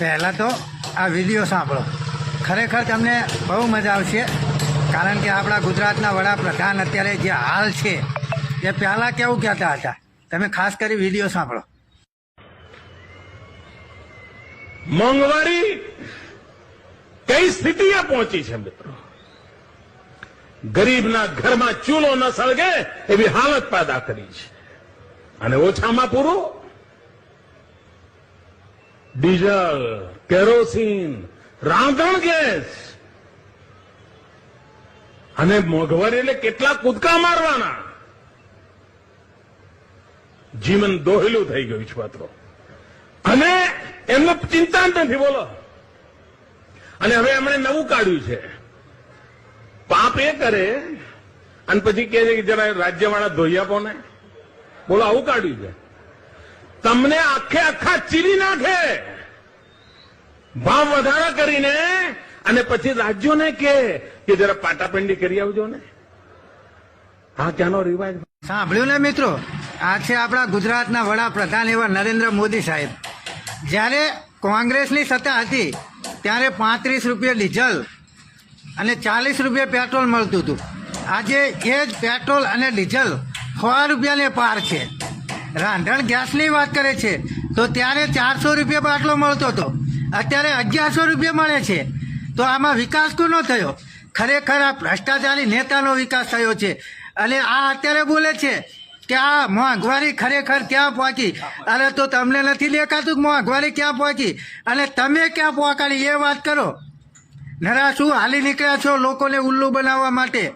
પહેલાં તો આ વીડિયો સાંભળો. ખરેખર તમને બહુ મજા આવશે, કારણ કે આપણા ગુજરાતના વડાપ્રધાન અત્યારે જે હાલ છે, એ પહેલાં કેવું કહેતા હતા? તમે ખાસ કરી વીડિયો સાંભળો. મોંઘવારી કઈ સ્થિતિએ પહોંચી છે મિત્રો? ગરીબના ઘરમાં ચૂલો ન સળગે એવી હાલત પેદા કરી છે. અને ઓછામાં પૂરું ડીઝલ, કેરોસીન, રાંધણ ગેસ. અને મોંઘવારી એટલે કેટલા કૂદકા મારવાના. જીવન દોહેલું થઈ ગયું છે માત્ર અને એમને ચિંતા નથી, બોલો. અને હવે એમણે નવું કાઢ્યું છે. પાપ એ કરે, અને પછી કહે છે કે જરા રાજ્યવાળા ધોઈ આપો ને. બોલો, આવું કાઢ્યું છે. તમને આખે આખા ચીરી નાખે. ભાવ વધારા કરીને અને પછી રાજ્યોને કે જરા પાટાપિંડી કરી આવજો ને. હા ક્યાંનો રિવાજ. સાંભળ્યું ને મિત્રો? આ છે આપણા ગુજરાતના વડાપ્રધાન એવા નરેન્દ્ર મોદી સાહેબ. જ્યારે કોંગ્રેસની સત્તા હતી, ત્યારે પાંત્રીસ રૂપિયા ડીઝલ અને ચાલીસ રૂપિયા પેટ્રોલ મળતું હતું. આજે એ જ પેટ્રોલ અને ડીઝલ સો રૂપિયાને પાર છે. રાંધણ ગેસની વાત કરે છે. તો ત્યારે ચારસો રૂપિયા બાટલો મળતો હતો. અત્યારે અગિયારસો રૂપિયા મળે છે. તો આમાં વિકાસ કોનો થયો? ખરેખર આ ભ્રષ્ટાચારી નેતાનો વિકાસ થયો છે. અને આ અત્યારે બોલે છે કે આ મોંઘવારી ખરેખર ક્યાં પહોંચી? અરે તો તમને નથી દેખાતું મોંઘવારી ક્યાં પહોંચી? અને તમે ક્યાં પહોંચાડી? એ વાત કરો. નરા, શું હાલી નીકળ્યા છો લોકોને ઉલ્લુ બનાવવા માટે?